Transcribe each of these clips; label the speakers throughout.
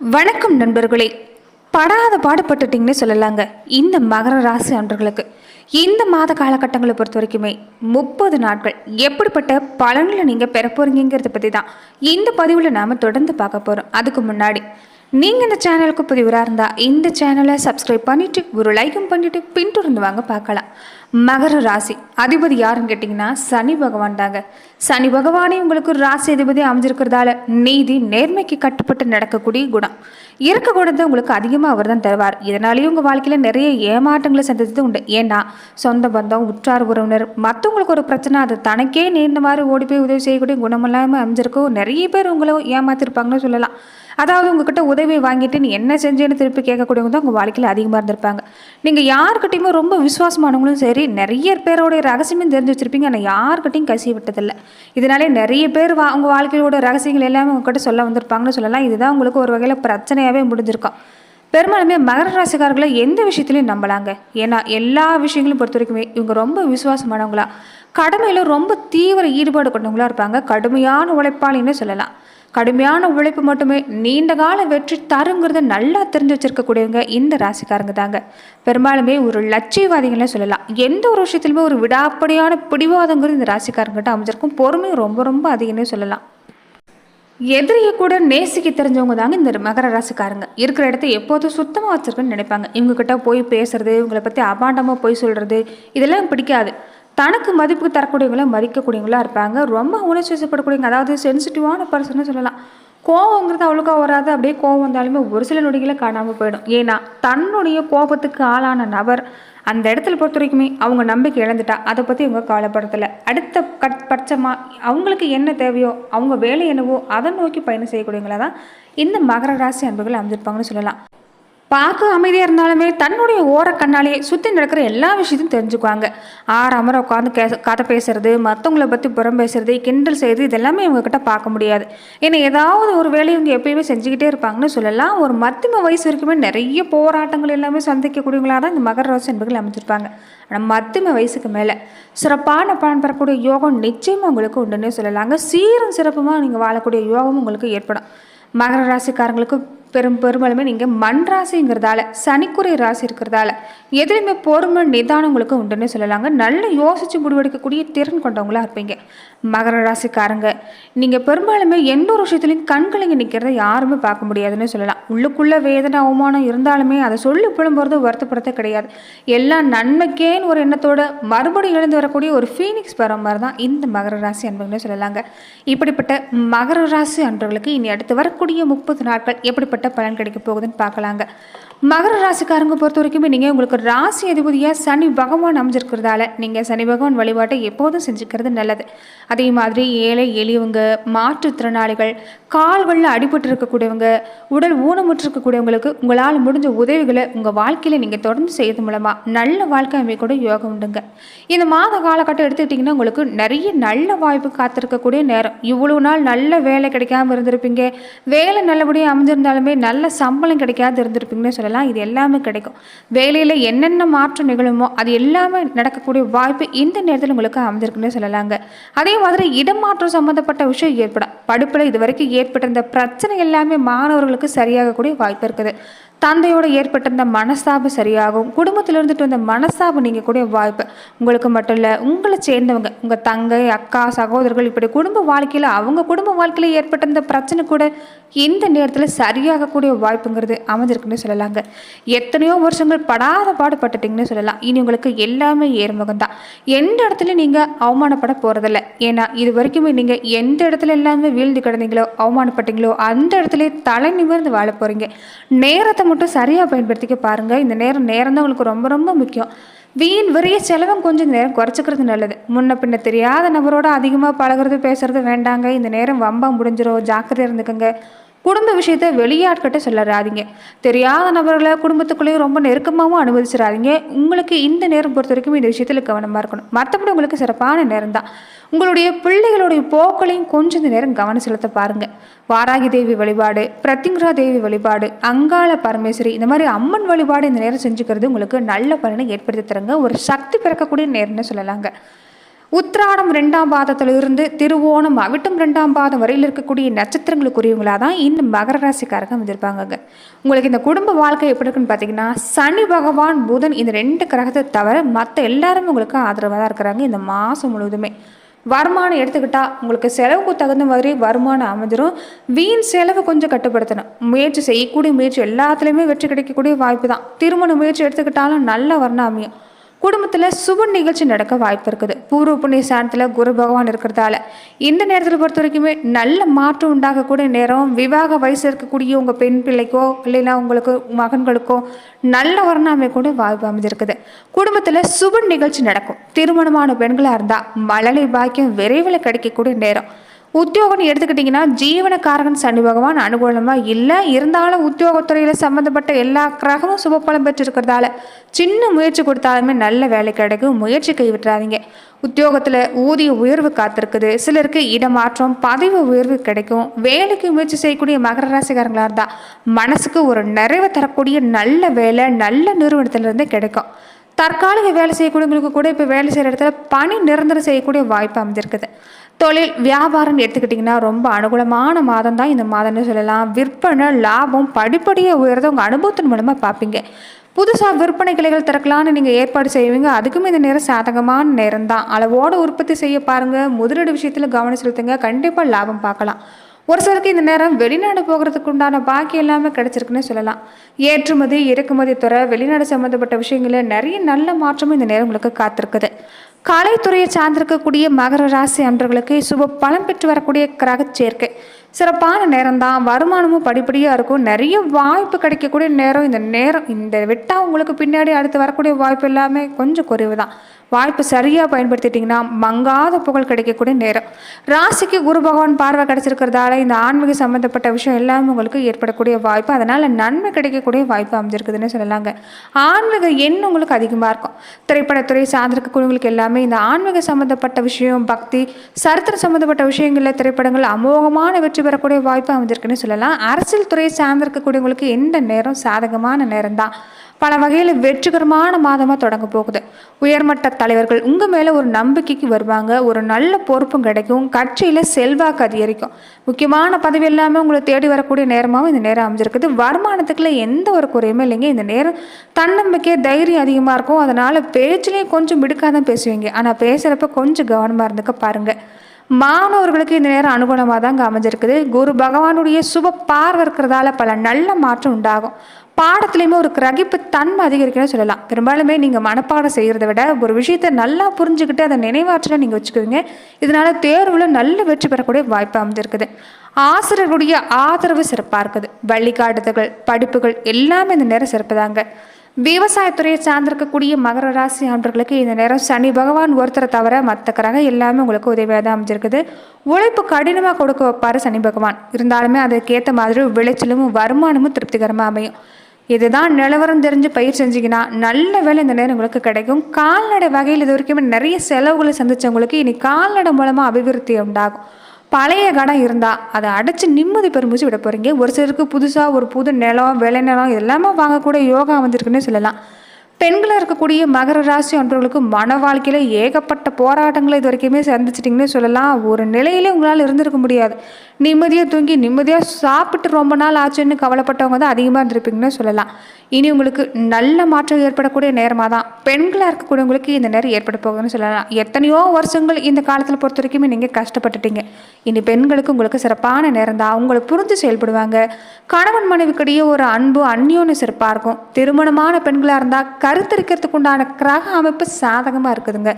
Speaker 1: வணக்கம் நண்பர்களே. படாத பாடுபட்டுட்டிங்கன்னு சொல்லலாங்க. இந்த மகர ராசி அன்றர்களுக்கு இந்த மாத காலகட்டங்களை பொறுத்த வரைக்குமே முப்பது நாட்கள் எப்படிப்பட்ட பலன்களை நீங்கள் பெற போகிறீங்கிறத பற்றி தான் இந்த பதிவில் நாம் தொடர்ந்து பார்க்க போகிறோம் அதுக்கு முன்னாடி நீங்கள் இந்த சேனலுக்கு புதிவராக இருந்தால் இந்த சேனலை சப்ஸ்கிரைப் பண்ணிவிட்டு ஒரு லைக்கும் பண்ணிவிட்டு பின்தொடர்ந்து வாங்க பார்க்கலாம். மகர ராசி அதிபதி யாருன்னு கேட்டிங்கன்னா சனி பகவான் தாங்க. சனி பகவானே உங்களுக்கு ராசி அதிபதி அமைஞ்சிருக்கிறதால நீதி நேர்மைக்கு கட்டுப்பட்டு நடக்கக்கூடிய குணம். இருக்க குணத்தை உங்களுக்கு அதிகமாக அவர் தான் தருவார். இதனாலேயும் உங்கள் வாழ்க்கையில் நிறைய ஏமாற்றங்களை சந்தித்தது உண்டு. ஏன்னா சொந்த பந்தம் உற்றார் உறவினர் மற்றவங்களுக்கு ஒரு பிரச்சனை அது தனக்கே நேர்ந்த மாதிரி ஓடி போய் உதவி செய்யக்கூடிய குணமில்லாமல் அமைஞ்சிருக்கோ நிறைய பேர் உங்களை ஏமாத்திருப்பாங்கன்னு சொல்லலாம். அதாவது உங்ககிட்ட உதவி வாங்கிட்டு நீ என்ன செஞ்சேன்னு திருப்பி கேட்கக்கூடியவங்க தான் உங்கள் வாழ்க்கையில் அதிகமாக இருந்திருப்பாங்க. நீங்கள் யார்கிட்டையுமே ரொம்ப விசுவாசமானவங்களும் சரி நிறைய பேரோடைய ரகசியமும் தெரிஞ்சு வச்சுருப்பீங்க. ஆனால் யார்கிட்டையும் கசி விட்டதில்லை. இதனாலே நிறைய பேர் வா உங்கள் வாழ்க்கையோட ரகசியங்கள் எல்லாமே உங்ககிட்ட சொல்ல வந்திருப்பாங்கன்னு சொல்லலாம். இதுதான் உங்களுக்கு ஒரு வகையில் பிரச்சனையாகவே முடிஞ்சிருக்கும். பெரும்பாலுமே மகர ராசிக்காரர்களை எந்த விஷயத்துலையும் நம்பலாங்க. ஏன்னா எல்லா விஷயங்களையும் பொறுத்த வரைக்குமே இவங்க ரொம்ப விசுவாசமானவங்களா. கடமையில் ரொம்ப தீவிர ஈடுபாடு கொண்டவங்களா இருப்பாங்க. கடுமையான உழைப்பாளின்னு சொல்லலாம். கடுமையான உழைப்பு மட்டுமே நீண்ட கால வெற்றி தருங்கிறத நல்லா தெரிஞ்சு வச்சிருக்கக்கூடியவங்க இந்த ராசிக்காரங்க தாங்க. பெரும்பாலுமே ஒரு லட்சியவாதிகளே சொல்லலாம். எந்த ஒரு விஷயத்துலையுமே ஒரு விடாப்படியான பிடிவாதங்கிறது இந்த ராசிக்காரங்கிட்ட அமைஞ்சிருக்கும். பொறுமையும் ரொம்ப ரொம்ப அதிகம்னே சொல்லலாம். எதிரியை கூட நேசிக்க தெரிஞ்சவங்க தாங்க இந்த மகர ராசிக்காரங்க. இருக்கிற இடத்த எப்போதும் சுத்தமாக வச்சிருக்குன்னு நினைப்பாங்க. இவங்ககிட்ட போய் பேசுறது இவங்களை பற்றி அபாண்டமாக போய் சொல்கிறது இதெல்லாம் பிடிக்காது. தனக்கு மதிப்பு தரக்கூடியவங்களும் மதிக்கக்கூடியவங்களாக இருப்பாங்க. ரொம்ப உணர்ச்சி வசப்படக்கூடியவங்க அதாவது சென்சிட்டிவான பர்சன்னு சொல்லலாம். கோவங்கிறது அவ்வளோக்கா வராது. அப்படியே கோவம் வந்தாலுமே ஒரு சில நொடிகளை காணாமல் போயிடும். ஏன்னா தன்னுடைய கோபத்துக்கு ஆளான நபர் அந்த இடத்துல பொறுத்த வரைக்குமே அவங்க நம்பிக்கை இழந்துட்டா. அதை பற்றி இவங்க கவலைப்படுத்தலை அடுத்த கட் பட்சமாக அவங்களுக்கு என்ன தேவையோ அவங்க வேலை என்னவோ அதை நோக்கி பயணம் செய்யக்கூடியவங்கள தான் இந்த மகர ராசி அன்புகள் அமைஞ்சிருப்பாங்கன்னு சொல்லலாம். பார்க்க அமைதியாக இருந்தாலுமே தன்னுடைய ஓர கண்ணாலேயே சுற்றி நடக்கிற எல்லா விஷயத்தையும் தெரிஞ்சுக்குவாங்க. ஆறாமரை உட்காந்து கே கதை பேசுறது மற்றவங்கள பற்றி புறம் பேசுறது கிண்டல் செய்கிறது இதெல்லாமே இவங்ககிட்ட பார்க்க முடியாது. ஏன்னா ஏதாவது ஒரு வேலையை இவங்க எப்பயுமே செஞ்சுக்கிட்டே இருப்பாங்கன்னு சொல்லலாம். ஒரு மத்தியம வயசு வரைக்குமே நிறைய போராட்டங்கள் எல்லாமே சந்திக்கக்கூடியவங்களாக தான் இந்த மகர ராசி என்பர்கள் அமைச்சிருப்பாங்க ஆனால் மத்தியம வயசுக்கு மேலே சிறப்பான பலன் பெறக்கூடிய யோகம் நிச்சயமாக உங்களுக்கு உண்டுன்னே சொல்லலாங்க. சீரும் சிறப்புமாக நீங்கள் வாழக்கூடிய யோகம் உங்களுக்கு ஏற்படும். மகர ராசிக்காரங்களுக்கு பெரும் பெரும்பாலுமே நீங்கள் மண் ராசிங்கிறதால சனிக்குறை ராசி இருக்கிறதால எதுலையுமே பொறுமை நிதானம் உங்களுக்கு உண்டுன்னு சொல்லலாங்க. நல்ல யோசித்து முடிவெடுக்கக்கூடிய திறன் கொண்டவங்களாக இருப்பீங்க. மகர ராசிக்காரங்க நீங்கள் பெரும்பாலுமே எந்த ஒரு விஷயத்துலையும் கண்கலங்கி நிற்கிறத யாருமே பார்க்க முடியாதுன்னு சொல்லலாம். உள்ளுக்குள்ளே வேதனை அவமானம் இருந்தாலுமே அதை சொல்லி புலம்புறது வருத்தப்படுறதே கிடையாது. எல்லாம் நன்மைக்கேன்னு ஒரு எண்ணத்தோட மறுபடியும் எழுந்து வரக்கூடிய ஒரு ஃபீனிக்ஸ் வர மாதிரி தான் இந்த மகர ராசி அன்புன்னு சொல்லலாங்க. இப்படிப்பட்ட மகர ராசி அன்பர்களுக்கு இனி அடுத்து வரக்கூடிய முப்பது நாட்கள் எப்படிப்பட்ட பலன் கிடைக்க போகுதுன்னு பார்க்கலாங்க. மகர ராசிக்காரங்க பொறுத்த வரைக்குமே நீங்கள் உங்களுக்கு ராசி அதிபதியாக சனி பகவான் அமைஞ்சிருக்கிறதால நீங்கள் சனி பகவான் வழிபாட்டை எப்போதும் செஞ்சுக்கிறது நல்லது. அதே மாதிரி ஏழை எளியவங்க மாற்றுத்திறனாளிகள் கால்களில் அடிபட்டு இருக்கக்கூடியவங்க உடல் ஊனமுற்றிருக்கக்கூடியவங்களுக்கு உங்களால் முடிஞ்ச உதவிகளை உங்கள் வாழ்க்கையில் நீங்கள் தொடர்ந்து செய்யறது மூலமாக நல்ல வாழ்க்கை அமைக்கூட யோகம் உண்டுங்க. இந்த மாத காலகட்டம் எடுத்துக்கிட்டிங்கன்னா உங்களுக்கு நிறைய நல்ல வாய்ப்பு காத்திருக்கக்கூடிய நேரம். இவ்வளோ நாள் நல்ல வேலை கிடைக்காம இருந்திருப்பீங்க. வேலை நல்லபடியாக அமைஞ்சிருந்தாலுமே நல்ல சம்பளம் கிடைக்காது இருந்திருப்பீங்கன்னு சொல்லலாம் இது எல்லாமே கிடைக்கும். வேலையில் என்னென்ன மாற்றம் நிகழுமோ அது எல்லாமே நடக்கக்கூடிய வாய்ப்பு இந்த நேரத்தில் உங்களுக்கு அமைஞ்சிருக்குன்னு சொல்லலாங்க. அதே மாதிரி இடமாற்றம் சம்மந்தப்பட்ட விஷயம் ஏற்படும் படிப்பில் இது வரைக்கும் ஏற்பட்டிருந்த பிரச்சனை எல்லாமே மாணவர்களுக்கு சரியாகக்கூடிய வாய்ப்பு இருக்குது. தந்தையோடு ஏற்பட்டிருந்த மனஸ்தாபம் சரியாகும். குடும்பத்தில் இருந்துட்டு வந்த மனஸ்தாபம் நீங்கள் கூடிய வாய்ப்பு. உங்களுக்கு மட்டும் இல்லை உங்களை சேர்ந்தவங்க உங்கள் தங்கை அக்கா சகோதரர்கள் இப்படி குடும்ப வாழ்க்கையில் அவங்க குடும்ப வாழ்க்கையில் ஏற்பட்டிருந்த பிரச்சனை கூட இந்த நேரத்தில் சரியாகக்கூடிய வாய்ப்புங்கிறது அமைஞ்சிருக்குன்னு சொல்லலாங்க. எத்தனையோ வருஷங்கள் படாத பாடுபட்டுட்டிங்கன்னு சொல்லலாம். இனி உங்களுக்கு எல்லாமே ஏறுமுகம் தான் எந்த இடத்துல நீங்கள் அவமானப்பட போகிறதில்ல ஏன்னா இது வரைக்குமே நீங்கள் எந்த இடத்துல எல்லாமே வீழ்ந்து கிடந்தீங்களோ அவமானப்பட்டீங்களோ அந்த இடத்துல தலை நிமிர்ந்து வாழ போகிறீங்க நேரத்தை மட்டும் சரியாக பயன்படுத்திக்க பாருங்கள் இந்த நேரம் நேரம் தான் உங்களுக்கு ரொம்ப ரொம்ப முக்கியம். வீண் விரைய செலவும் கொஞ்சம் நேரம் குறைச்சிக்கிறது நல்லது. முன்ன பின்ன தெரியாத நபரோட அதிகமாக பழகுறது பேசுறது வேண்டாங்க. இந்த நேரம் வம்பா முடிஞ்சிரும். ஜாக்கிரதை இருந்துக்கோங்க. குடும்ப விஷயத்தை வெளியாட்கிட்ட சொல்லறாதீங்க தெரியாத நபர்களை குடும்பத்துக்குள்ளேயும் ரொம்ப நெருக்கமாகவும் அனுமதிச்சிடாதீங்க. உங்களுக்கு இந்த நேரம் பொறுத்த வரைக்கும் இந்த விஷயத்தில் கவனமாக இருக்கணும். மற்றபடி உங்களுக்கு சிறப்பான நேரம் தான். உங்களுடைய பிள்ளைகளுடைய போக்களையும் கொஞ்சம் இந்த நேரம் கவனம் செலுத்த பாருங்கள் வாராகி தேவி வழிபாடு பிரத்திங்கரா தேவி வழிபாடு அங்காள பரமேஸ்வரி இந்த மாதிரி அம்மன் வழிபாடு இந்த நேரம் செஞ்சுக்கிறது உங்களுக்கு நல்ல பலனை ஏற்படுத்தி தருங்க. ஒரு சக்தி பிறக்கக்கூடிய நேரம்னு சொல்லலாங்க. உத்திராடம் ரெண்டாம் பாதத்திலிருந்து திருவோணம் அவிட்டம் ரெண்டாம் பாதம் வரையில் இருக்கக்கூடிய நட்சத்திரங்களுக்குரியவங்களாக தான் இந்த மகர ராசிக்காரங்க வந்திருப்பாங்க உங்களுக்கு இந்த குடும்ப வாழ்க்கை எப்படி இருக்குன்னு பார்த்தீங்கன்னா சனி பகவான் புதன் இந்த ரெண்டு கிரகத்தை தவிர மற்ற எல்லாருமே உங்களுக்கு ஆதரவாக தான் இருக்கிறாங்க இந்த மாதம் முழுவதுமே. வருமானம் எடுத்துக்கிட்டால் உங்களுக்கு செலவுக்கு தகுந்த மாதிரி வருமானம் அமைஞ்சிரும். வீண் செலவு கொஞ்சம் கட்டுப்படுத்தணும். முயற்சி செய்யக்கூடிய முயற்சி எல்லாத்துலேயுமே வெற்றி கிடைக்கக்கூடிய வாய்ப்பு தான். திருமண முயற்சி எடுத்துக்கிட்டாலும் நல்ல வர்ணம் அமையும் குடும்பத்தில் சுப நிகழ்ச்சி நடக்க வாய்ப்பு இருக்குது. பூர்வ புண்ணிய ஸ்தானத்தில் குரு பகவான் இருக்கிறதால இந்த நேரத்தில் பொறுத்த வரைக்குமே நல்ல மாற்றம் உண்டாகக்கூடிய நேரம் விவாக வயசு இருக்கக்கூடிய உங்கள் பெண் பிள்ளைக்கோ இல்லைன்னா உங்களுக்கு மகன்களுக்கோ நல்ல வரணாமை கூட வாய்ப்பு அமைஞ்சிருக்குது. குடும்பத்தில் சுப நிகழ்ச்சி நடக்கும். திருமணமான பெண்களாக இருந்தால் மழலை பாக்கியம் விரைவில் கிடைக்கக்கூடிய நேரம். உத்தியோகம்னு எடுத்துக்கிட்டிங்கன்னா ஜீவனக்காரகன் சனி பகவான் அனுகூலமாக இல்லை இருந்தாலும் உத்தியோகத்துறையில் சம்மந்தப்பட்ட எல்லா கிரகமும் சுபப்பலம் பெற்றிருக்கிறதால சின்ன முயற்சி கொடுத்தாலுமே நல்ல வேலை கிடைக்கும். முயற்சி கைவிட்டுறாதீங்க. உத்தியோகத்தில் ஊதிய உயர்வு காத்திருக்குது. சிலருக்கு இடமாற்றம் பதவி உயர்வு கிடைக்கும். வேலைக்கு முயற்சி செய்யக்கூடிய மகர ராசிக்காரங்களாக இருந்தால் மனசுக்கு ஒரு நிறைவு தரக்கூடிய நல்ல வேலை நல்ல நிறுவனத்திலிருந்து கிடைக்கும். தற்காலிக வேலை செய்யக்கூடியவங்களுக்கு கூட இப்போ வேலை செய்கிற இடத்துல பணி நிரந்தரம் செய்யக்கூடிய வாய்ப்பு அமைஞ்சிருக்குது. தொழில் வியாபாரம் எடுத்துக்கிட்டிங்கன்னா ரொம்ப அனுகூலமான மாதம் தான் இந்த மாதம்னு சொல்லலாம். விற்பனை லாபம் படிப்படியாக உயர்றதை உங்கள் அனுபவத்தின் மூலமாக பார்ப்பீங்க. புதுசாக விற்பனை கிளைகள் திறக்கலான்னு நீங்கள் ஏற்பாடு செய்வீங்க. அதுக்கும் இந்த நேரம் சாதகமான நேரம் தான் அளவோடு உற்பத்தி செய்ய பாருங்கள் முதலீடு விஷயத்தில் கவனம் செலுத்துங்க. கண்டிப்பாக லாபம் பார்க்கலாம். ஒரு சிலருக்கு இந்த நேரம் வெளிநாடு போகிறதுக்கு உண்டான பாக்கி எல்லாமே கிடச்சிருக்குன்னு சொல்லலாம். ஏற்றுமதி இறக்குமதி துறை வெளிநாடு சம்மந்தப்பட்ட விஷயங்களில் நிறைய நல்ல மாற்றமும் இந்த நேரம் உங்களுக்கு காத்திருக்குது. கலைத்துறையை சார்ந்திருக்கக்கூடிய மகர ராசி அன்றர்களுக்கு சுப பலம் பெற்று வரக்கூடிய கிரக சேர்க்கை. சிறப்பான நேரம் தான் வருமானமும் படிப்படியாக இருக்கும். நிறைய வாய்ப்பு கிடைக்கக்கூடிய நேரம். இந்த நேரம் இந்த விட்டால் உங்களுக்கு பின்னாடி அடுத்து வரக்கூடிய வாய்ப்பு எல்லாமே கொஞ்சம் குறைவு தான் வாய்ப்பு சரியாக பயன்படுத்திட்டிங்கன்னா மங்காத புகழ் கிடைக்கக்கூடிய நேரம். ராசிக்கு குரு பகவான் பார்வை கிடைச்சிருக்கிறதால இந்த ஆன்மீக சம்மந்தப்பட்ட விஷயம் எல்லாமே உங்களுக்கு ஏற்படக்கூடிய வாய்ப்பு அதனால் நன்மை கிடைக்கக்கூடிய வாய்ப்பு அமைஞ்சிருக்குதுன்னு சொல்லலாங்க. ஆன்மீக எண் உங்களுக்கு அதிகமாக இருக்கும். திரைப்படத்துறை சார்ந்திருக்கக்கூடியவங்களுக்கு எல்லாமே இந்த ஆன்மீக சம்மந்தப்பட்ட விஷயம் பக்தி சரித்திர சம்மந்தப்பட்ட விஷயங்களில் திரைப்படங்கள் அமோகமான வெற்றி பெறக்கூடிய வாய்ப்பு அமைஞ்சிருக்குன்னு சொல்லலாம். அரசியல் துறை சார்ந்திருக்கக்கூடியவங்களுக்கு எந்த நேரம் சாதகமான நேரம் தான் பல வகையில் வெற்றிகரமான மாதமாக தொடங்க போகுது. உயர்மட்ட தலைவர்கள் உங்கள் மேலே ஒரு நம்பிக்கைக்கு வருவாங்க. ஒரு நல்ல பொறுப்பும் கிடைக்கும். கட்சியில் செல்வாக்கு அதிகரிக்கும். முக்கியமான பதவி இல்லாமல் உங்களை தேடி வரக்கூடிய நேரமாகவும் இந்த நேரம் அமைஞ்சிருக்குது. வருமானத்துக்குள்ள எந்த ஒரு குறையுமே இல்லைங்க. இந்த நேரம் தன்னம்பிக்கை தைரியம் அதிகமாக இருக்கும். அதனால் பேச்சுலேயும் கொஞ்சம் மிடுக்காதான் பேசுவீங்க. ஆனால் பேசுகிறப்ப கொஞ்சம் கவனமாக இருந்துக்க பாருங்கள் மாணவர்களுக்கு இந்த நேரம் அனுகுணமாக தாங்க அமைஞ்சிருக்குது. குரு பகவானுடைய சுப பார்வை இருக்கிறதால பல நல்ல மாற்றம் உண்டாகும். பாடத்துலையுமே ஒரு கிரகிப்பு தன்மை அதிகரிக்கணும்னு சொல்லலாம். பெரும்பாலுமே நீங்கள் மனப்பாடம் செய்கிறத விட ஒரு விஷயத்தை நல்லா புரிஞ்சுக்கிட்டு அதை நினைவாற்றல நீங்கள் வச்சுக்குவீங்க. இதனால் தேர்வில் நல்ல வெற்றி பெறக்கூடிய வாய்ப்பு அமைஞ்சிருக்குது ஆசிரியர்களுடைய ஆதரவு சிறப்பாக இருக்குது. வழிகாட்டுதல்கள் படிப்புகள் எல்லாமே இந்த நேரம் சிறப்புதாங்க விவசாயத்துறையை சார்ந்திருக்கக்கூடிய மகர ராசி ஆண்டர்களுக்கு இந்த நேரம் சனி பகவான் ஒருத்தரை தவிர மற்ற கிரகம் எல்லாமே உங்களுக்கு உதவியாக தான் அமைஞ்சிருக்குது. உழைப்பு கடினமாக கொடுக்க வைப்பார் சனி பகவான். இருந்தாலுமே அதுக்கேற்ற மாதிரி விளைச்சலும் வருமானமும் திருப்திகரமாக அமையும். இதுதான் நிலவரம் தெரிஞ்சு பயிர் செஞ்சீங்கன்னா நல்ல வேலை இந்த நேரம் உங்களுக்கு கிடைக்கும். கால்நடை வகையில் இது வரைக்குமே நிறைய செலவுகளை சந்தித்தவங்களுக்கு இனி கால்நடை மூலமாக அபிவிருத்தி உண்டாகும். பழைய கடன் இருந்தால் அதை அடைச்சி நிம்மதி பெருமிச்சு விட போகிறீங்க ஒரு சிலருக்கு புதுசாக ஒரு புது நிலம் விளை நிலம் எல்லாமே வாங்கக்கூட யோகா வந்திருக்குன்னு சொல்லலாம். பெண்களாக இருக்கக்கூடிய மகர ராசி அன்றவர்களுக்கு மன வாழ்க்கையில் ஏகப்பட்ட போராட்டங்களை இது வரைக்குமே சந்திச்சிட்டிங்கன்னு சொல்லலாம். ஒரு நிலையிலே உங்களால் இருந்திருக்க முடியாது. நிம்மதியாக தூங்கி நிம்மதியாக சாப்பிட்டு ரொம்ப நாள் ஆச்சுன்னு கவலைப்பட்டவங்க தான் அதிகமாக இருந்திருப்பீங்கன்னு சொல்லலாம். இனி உங்களுக்கு நல்ல மாற்றம் ஏற்படக்கூடிய நேரமாக தான் பெண்களாக இருக்கக்கூடியவங்களுக்கு இந்த நேரம் ஏற்பட போகுதுன்னு சொல்லலாம். எத்தனையோ வருஷங்கள் இந்த காலத்தில் பொறுத்த வரைக்குமே நீங்கள் கஷ்டப்பட்டுட்டீங்க. இனி பெண்களுக்கு உங்களுக்கு சிறப்பான நேரம் தான் உங்களை புரிஞ்சு செயல்படுவாங்க. கணவன் மனைவிக்கிடையே ஒரு அன்பு அந்யோன்னு சிறப்பாக இருக்கும். திருமணமான பெண்களாக இருந்தால் கருத்தரிக்கிறதுக்கு உண்டான கிரக அமைப்பு சாதகமாக இருக்குதுங்க.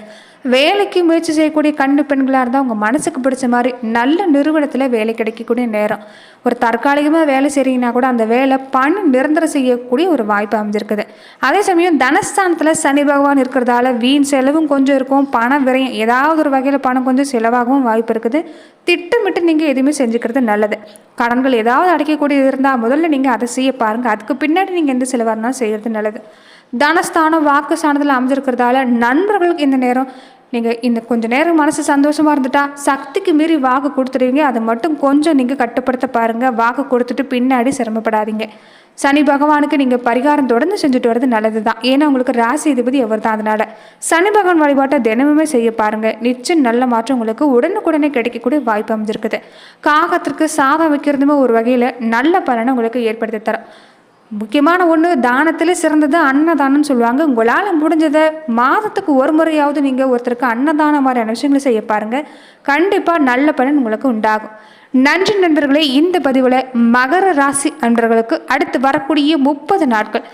Speaker 1: வேலைக்கு முயற்சி செய்யக்கூடிய கண்ணு பெண்களாக இருந்தால் உங்கள் மனசுக்கு பிடிச்ச மாதிரி நல்ல நிறுவனத்தில் வேலை கிடைக்கக்கூடிய நேரம். ஒரு தற்காலிகமாக வேலை செய்கிறீங்கன்னா கூட அந்த வேலை பணி நிரந்தரம் செய்யக்கூடிய ஒரு வாய்ப்பு அமைஞ்சிருக்குது. அதே சமயம் தனஸ்தானத்தில் சனி பகவான் இருக்கிறதால வீண் செலவும் கொஞ்சம் இருக்கும். பண விரையும் ஏதாவது ஒரு வகையில் பணம் கொஞ்சம் செலவாகவும் வாய்ப்பு இருக்குது. திட்டமிட்டு நீங்கள் எதுவுமே செஞ்சுக்கிறது நல்லது. கடன்கள் ஏதாவது அடைக்கக்கூடியது இருந்தால் முதல்ல நீங்கள் அதை செய்ய பாருங்கள் அதுக்கு பின்னாடி நீங்கள் எந்த செலவாக இருந்தாலும் செய்கிறது நல்லது. தனஸ்தானம் வாக்கு ஸ்தானத்தில் அமைஞ்சிருக்கிறதால நண்பர்களுக்கு இந்த நேரம் நீங்கள் இந்த கொஞ்ச நேரம் மனசு சந்தோஷமாக இருந்துட்டா சக்திக்கு மீறி வாக்கு கொடுத்துருவீங்க அதை மட்டும் கொஞ்சம் நீங்கள் கட்டுப்படுத்த பாருங்கள் வாக்கு கொடுத்துட்டு பின்னாடி சிரமப்படாதீங்க. சனி பகவானுக்கு நீங்கள் பரிகாரம் தொடர்ந்து செஞ்சுட்டு வர்றது நல்லது தான் ஏன்னா உங்களுக்கு ராசி அதிபதி எவர் தான் அதனால். சனி பகவான் வழிபாட்டை தினமுமே செய்ய பாருங்கள் நிச்சயம் நல்ல மாற்றம் உங்களுக்கு உடனுக்குடனே கிடைக்கக்கூடிய வாய்ப்பு அமைஞ்சிருக்குது. காகத்திற்கு சாதம் வைக்கிறதுமே ஒரு வகையில் நல்ல பலனை உங்களுக்கு ஏற்படுத்தி தரும். முக்கியமான ஒன்று தானத்தில் சிறந்தது அன்னதானம்னு சொல்லுவாங்க. உங்களால் முடிஞ்சதை மாதத்துக்கு ஒரு முறையாவது நீங்கள் ஒருத்தருக்கு அன்னதானம் மாதிரியான விஷயங்களை செய்ய பாருங்கள் கண்டிப்பாக நல்ல பலன் உங்களுக்கு உண்டாகும். நன்றி நண்பர்களே இந்த பதிவில் மகர ராசி அன்பர்களுக்கு அடுத்து வரக்கூடிய முப்பது நாட்கள்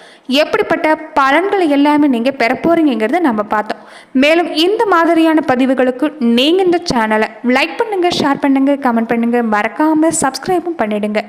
Speaker 1: எப்படிப்பட்ட பலன்களை எல்லாமே நீங்கள் பெற போகிறீங்கிறத நம்ம பார்த்தோம். மேலும் இந்த மாதிரியான பதிவுகளுக்கு நீங்கள் இந்த சேனலை லைக் பண்ணுங்கள் ஷேர் பண்ணுங்கள் கமெண்ட் பண்ணுங்கள் மறக்காமல் சப்ஸ்கிரைபும் பண்ணிவிடுங்க